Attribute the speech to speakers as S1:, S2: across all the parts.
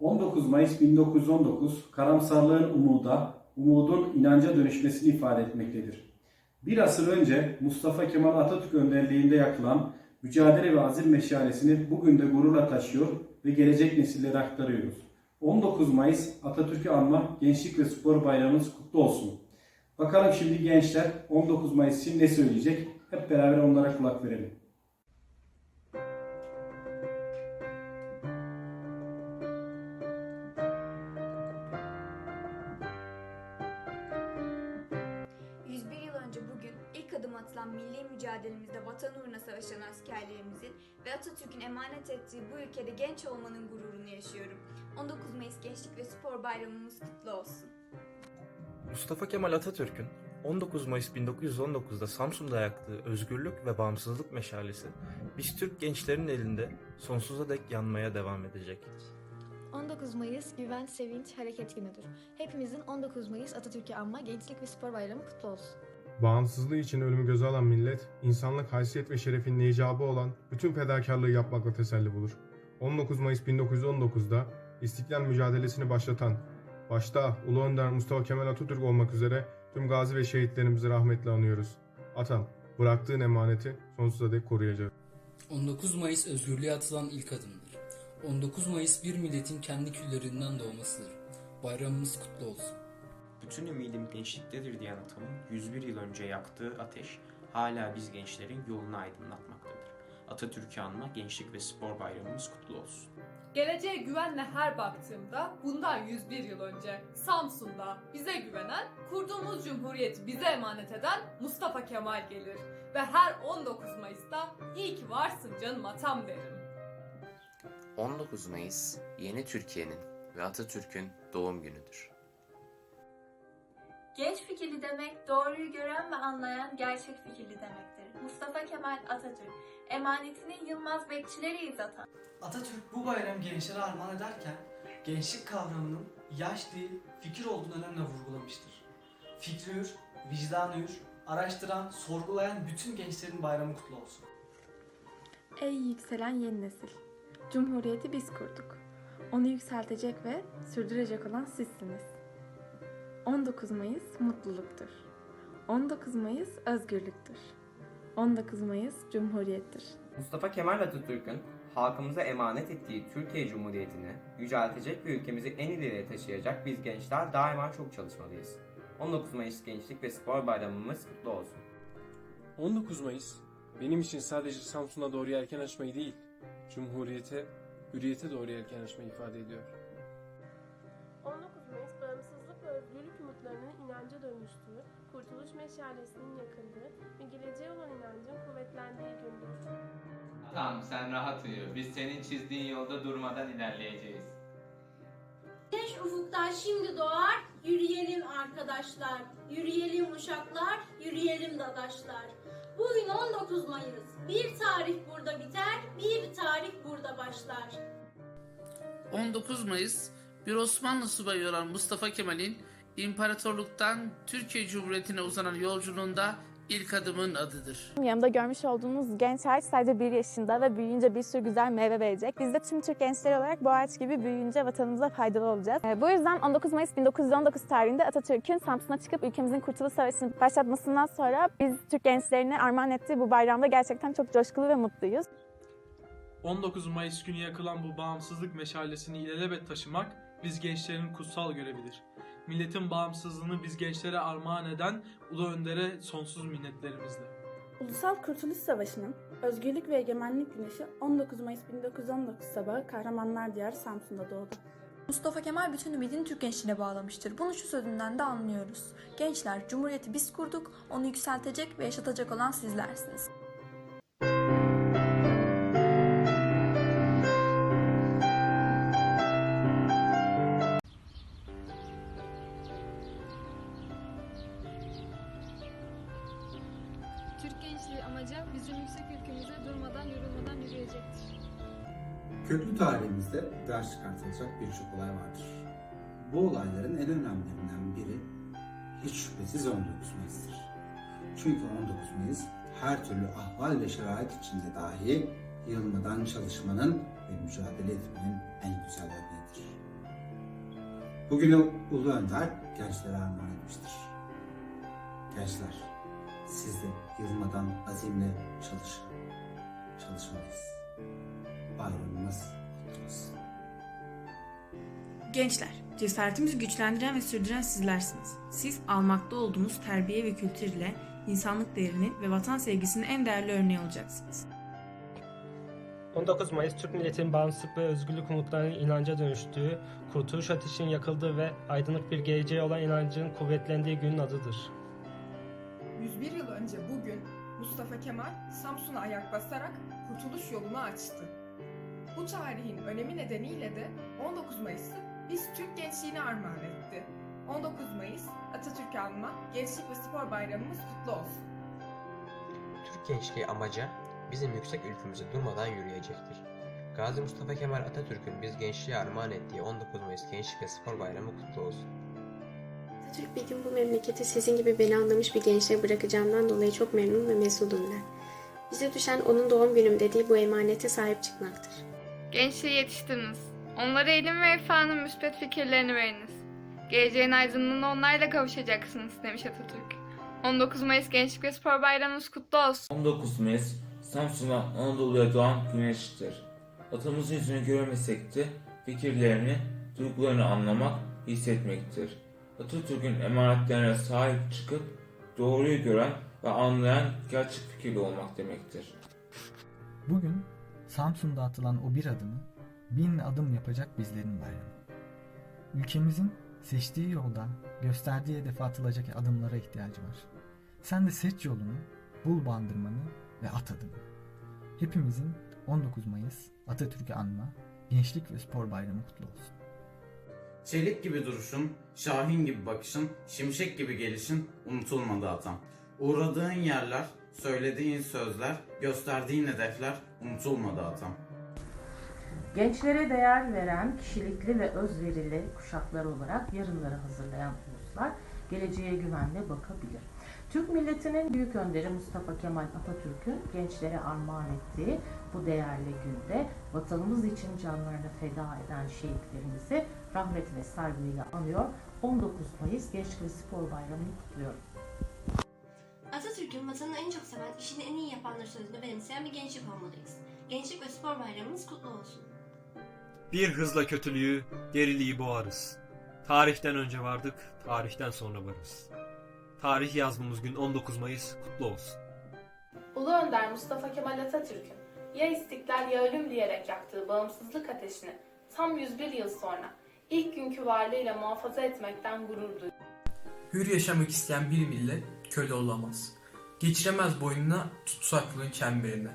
S1: 19 Mayıs 1919 karamsarlığın umuda, umudun inanca dönüşmesini ifade etmektedir. Bir asır önce Mustafa Kemal Atatürk önderliğinde yakılan mücadele ve azim meşalesini bugün de gururla taşıyor ve gelecek nesillere aktarıyoruz. 19 Mayıs Atatürk'ü anma Gençlik ve Spor Bayramımız kutlu olsun. Bakalım şimdi gençler 19 Mayıs için ne söyleyecek? Hep beraber onlara kulak verelim.
S2: Vatan uğruna savaşan askerlerimizin ve Atatürk'ün emanet ettiği bu ülkede genç olmanın gururunu yaşıyorum. 19 Mayıs Gençlik ve Spor Bayramımız kutlu olsun.
S3: Mustafa Kemal Atatürk'ün 19 Mayıs 1919'da Samsun'da yaktığı özgürlük ve bağımsızlık meşalesi biz Türk gençlerin elinde sonsuza dek yanmaya devam edecek.
S4: 19 Mayıs Güven, Sevinç, Hareket Günüdür. Hepimizin 19 Mayıs Atatürk'ü anma Gençlik ve Spor Bayramı kutlu olsun.
S5: Bağımsızlığı için ölümü göze alan millet, insanlık haysiyet ve şerefin icabı olan bütün fedakarlığı yapmakla teselli bulur. 19 Mayıs 1919'da İstiklal mücadelesini başlatan, başta Ulu Önder Mustafa Kemal Atatürk olmak üzere tüm gazi ve şehitlerimizi rahmetle anıyoruz. Atam, bıraktığın emaneti sonsuza dek koruyacağız.
S6: 19 Mayıs özgürlüğe atılan ilk adımdır. 19 Mayıs bir milletin kendi küllerinden doğmasıdır. Bayramımız kutlu olsun.
S7: Bütün ümidim gençliktedir diyen atamın 101 yıl önce yaktığı ateş hala biz gençlerin yolunu aydınlatmaktadır. Atatürk'ü anma Gençlik ve Spor Bayramımız kutlu olsun.
S8: Geleceğe güvenle her baktığımda bundan 101 yıl önce Samsun'da bize güvenen, kurduğumuz cumhuriyeti bize emanet eden Mustafa Kemal gelir. Ve her 19 Mayıs'ta iyi ki varsın canım atam derim.
S9: 19 Mayıs yeni Türkiye'nin ve Atatürk'ün doğum günüdür.
S10: Genç fikirli demek doğruyu gören ve anlayan gerçek fikirli demektir. Mustafa Kemal Atatürk, emanetini Yılmaz bekçileriyiz atan.
S11: Atatürk bu bayram gençlere armağan ederken gençlik kavramının yaş değil fikir olduğunu önemli vurgulamıştır. Fikri hür, vicdanı hür, araştıran, sorgulayan bütün gençlerin bayramı kutlu olsun.
S12: Ey yükselen yeni nesil! Cumhuriyeti biz kurduk. Onu yükseltecek ve sürdürecek olan sizsiniz. 19 Mayıs mutluluktur. 19 Mayıs özgürlüktür. 19 Mayıs Cumhuriyettir.
S13: Mustafa Kemal Atatürk'ün halkımıza emanet ettiği Türkiye Cumhuriyeti'ni yüceltecek ve ülkemizi en ileriye taşıyacak biz gençler daima çok çalışmalıyız. 19 Mayıs Gençlik ve Spor Bayramımız kutlu olsun.
S14: 19 Mayıs benim için sadece Samsun'a doğru yelken açmayı değil, Cumhuriyete, hürriyete doğru yelken açmayı ifade ediyor.
S15: Dönüştüğü, kurtuluş meşalesinin yakıldığı ve geleceğe olan inancın kuvvetlendiği gündür.
S16: Tamam sen rahat uyu. Biz senin çizdiğin yolda durmadan ilerleyeceğiz.
S17: Güneş ufuktan şimdi doğar, yürüyelim arkadaşlar, yürüyelim uşaklar, yürüyelim dadaşlar. Bugün 19 Mayıs, bir tarih burada biter, bir tarih burada başlar.
S18: 19 Mayıs bir Osmanlı subayı olan Mustafa Kemal'in imparatorluktan Türkiye Cumhuriyeti'ne uzanan yolculuğunda ilk adımın adıdır.
S19: Yanımda görmüş olduğunuz genç ağaç sadece bir yaşında ve büyüyünce bir sürü güzel meyve verecek. Biz de tüm Türk gençleri olarak bu ağaç gibi büyüyünce vatanımıza faydalı olacağız. Ee, Bu yüzden 19 Mayıs 1919 tarihinde Atatürk'ün Samsun'a çıkıp ülkemizin Kurtuluş Savaşı'nı başlatmasından sonra biz Türk gençlerine armağan ettiği bu bayramda gerçekten çok coşkulu ve mutluyuz.
S20: 19 Mayıs günü yakılan bu bağımsızlık meşalesini ilelebet taşımak biz gençlerin kutsal görevidir. Milletin bağımsızlığını biz gençlere armağan eden Ulu Önder'e sonsuz minnetlerimizle.
S4: Ulusal Kurtuluş Savaşı'nın özgürlük ve egemenlik güneşi 19 Mayıs 1919 sabahı Kahramanlar Diyarı Samsun'da doğdu.
S2: Mustafa Kemal bütün ümidini Türk gençliğine bağlamıştır. Bunu şu sözünden de anlıyoruz. Gençler, Cumhuriyeti biz kurduk, onu yükseltecek ve yaşatacak olan sizlersiniz.
S4: Yüksek ülkemize durmadan yorulmadan yürüyecektir.
S5: Köklü tarihimizde ders çıkartılacak birçok olay vardır. Bu olayların en önemlilerinden biri hiç şüphesiz 19 Mayıs'tır. Çünkü 19 Mayıs her türlü ahval ve şerait içinde dahi yılmadan çalışmanın ve mücadele etmenin en güzel örneğidir. Bugünü Ulu Önder gençlere armağan etmiştir. Gençler, siz de yılmadan azimle çalışın. Çalışmalıyız. Bayramımız kutlu olsun.
S21: Gençler, cesaretimizi güçlendiren ve sürdüren sizlersiniz. Siz almakta olduğunuz terbiye ve kültür ile insanlık değerinin ve vatan sevgisinin en değerli örneği olacaksınız.
S22: 19 Mayıs Türk milletinin bağımsızlık ve özgürlük umutlarının inanca dönüştüğü, kurtuluş ateşinin yakıldığı ve aydınlık bir geleceğe olan inancın kuvvetlendiği günün adıdır.
S23: Kemal Samsun'a ayak basarak kurtuluş yolunu açtı. Bu tarihin önemi nedeniyle de 19 Mayıs'ı biz Türk gençliğine armağan etti. 19 Mayıs Atatürk anma Gençlik ve Spor Bayramımız kutlu olsun.
S24: Türk gençliği amaca bizim yüksek ülkümüzü durmadan yürüyecektir. Gazi Mustafa Kemal Atatürk'ün biz gençliğe armağan ettiği 19 Mayıs Gençlik ve Spor Bayramı kutlu olsun.
S3: Atatürk bir gün bu memleketi sizin gibi beni anlamış bir gençliğe bırakacağımdan dolayı çok memnun ve mesudum der. Bize düşen onun doğum günüm dediği bu emanete sahip çıkmaktır.
S25: Gençliği yetiştiriniz. Onlara ilim ve irfanın müspet fikirlerini veriniz. Geleceğin aydınlığına onlarla kavuşacaksınız demiş Atatürk. 19 Mayıs Gençlik ve Spor Bayramımız kutlu olsun.
S26: 19 Mayıs Samsun'a Anadolu'ya doğan güneştir. Atamızın yüzünü göremesek de fikirlerini, duygularını anlamak, hissetmektir. Atatürk'ün emanetlerine sahip çıkıp doğruyu gören ve anlayan gerçek fikirli olmak demektir.
S19: Bugün Samsun'da atılan o bir adımı bin adım yapacak bizlerin bayramı. Ülkemizin seçtiği yolda gösterdiği hedefe atılacak adımlara ihtiyacı var. Sen de seç yolunu, bul bandırmanı ve at adımı. Hepimizin 19 Mayıs Atatürk'ü anma, Gençlik ve Spor Bayramı kutlu olsun.
S27: Çelik gibi duruşun, şahin gibi bakışın, şimşek gibi gelişin unutulmadı atam. Uğradığın yerler, söylediğin sözler, gösterdiğin hedefler unutulmadı atam.
S28: Gençlere değer veren kişilikli ve özverili kuşaklar olarak yarınları hazırlayan uluslar geleceğe güvenle bakabilir. Türk milletinin büyük önderi Mustafa Kemal Atatürk'ün gençlere armağan ettiği bu değerli günde vatanımız için canlarını feda eden şehitlerimizi rahmet ve saygıyla anıyor. 19 Mayıs Gençlik ve Spor Bayramı'nı kutluyorum.
S29: Atatürk'ün vatanını en çok seven, işini en iyi yapanlar sözünü benimseyen bir gençlik olmalıyız. Gençlik ve Spor Bayramımız kutlu olsun.
S30: Bir hızla kötülüğü, geriliği boğarız. Tarihten önce vardık, tarihten sonra varız. Tarih yazdığımız gün 19 Mayıs kutlu olsun.
S15: Ulu Önder Mustafa Kemal Atatürk'ün ya istiklal ya ölüm diyerek yaktığı bağımsızlık ateşini tam 101 yıl sonra ilk günkü varlığıyla muhafaza etmekten gurur duyuyor.
S31: Hür yaşamak isteyen bir millet köle olamaz. Geçiremez boynuna tutsaklığın çemberini.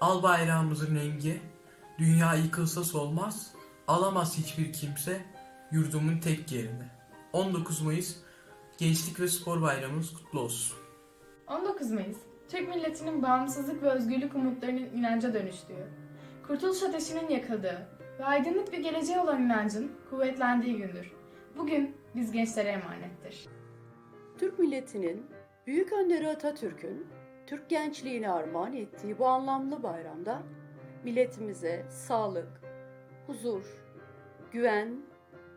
S31: Al bayrağımızın rengi, dünya yıkılsa solmaz, alamaz hiçbir kimse yurdumun tek yerini. 19 Mayıs Gençlik ve Spor Bayramımız kutlu olsun.
S15: 19 Mayıs, Türk milletinin bağımsızlık ve özgürlük umutlarının inanca dönüştüğü, kurtuluş ateşinin yakıldığı ve aydınlık bir geleceğe olan inancın kuvvetlendiği gündür. Bugün biz gençlere emanettir.
S32: Türk milletinin büyük önderi Atatürk'ün Türk gençliğine armağan ettiği bu anlamlı bayramda milletimize sağlık, huzur, güven,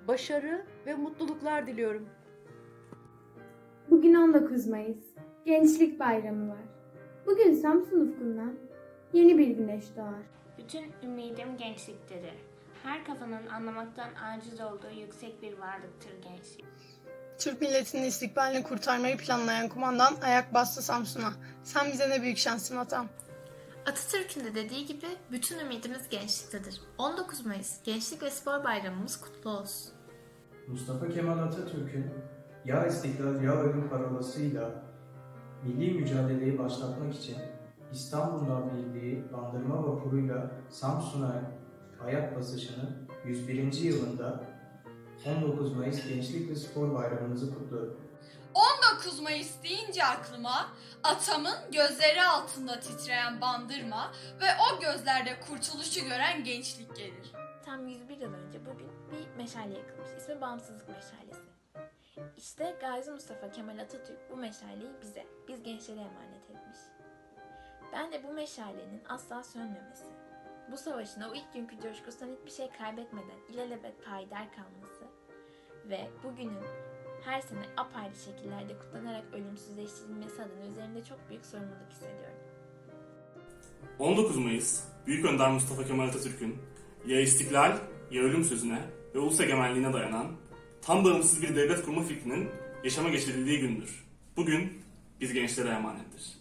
S32: başarı ve mutluluklar diliyorum.
S11: Bugün 19 Mayıs, Gençlik Bayramı var. Bugün Samsun ufkundan yeni bir güneş doğar.
S33: Bütün ümidim gençliktedir. Her kafanın anlamaktan aciz olduğu yüksek bir varlıktır gençlik.
S34: Türk milletinin istikbalini kurtarmayı planlayan kumandan ayak bastı Samsun'a. Sen bize ne büyük şansın atam.
S12: Atatürk'ün de dediği gibi bütün ümidimiz gençliktedir. 19 Mayıs Gençlik ve Spor Bayramımız kutlu olsun.
S35: Mustafa Kemal Atatürk'ün ya istiklal ya ölüm parolasıyla milli mücadeleyi başlatmak için İstanbul'dan Birliği bandırma vapuruyla Samsun'a ayak basışının 101. yılında 19 Mayıs Gençlik ve Spor Bayramımızı kutluyorum.
S36: 19 Mayıs deyince aklıma atamın gözleri altında titreyen bandırma ve o gözlerde kurtuluşu gören gençlik gelir.
S12: Tam 101 yıl önce bugün bir meşale yakılmış. İsmi Bağımsızlık Meşalesi. İşte Gazi Mustafa Kemal Atatürk bu meşaleyi bize, biz gençlere emanet etmiş. Ben de bu meşalenin asla sönmemesi, bu savaşın o ilk günkü coşkusundan hiçbir şey kaybetmeden ilelebet payidar kalması ve bugünün her sene apayrı şekillerde kutlanarak ölümsüzleştirilmesi adına üzerimde çok büyük sorumluluk hissediyorum.
S37: 19 Mayıs, Büyük Önder Mustafa Kemal Atatürk'ün ya istiklal ya ölüm sözüne ve ulus egemenliğine dayanan tam bağımsız bir devlet kurma fikrinin yaşama geçirildiği gündür. Bugün biz gençlere emanettir.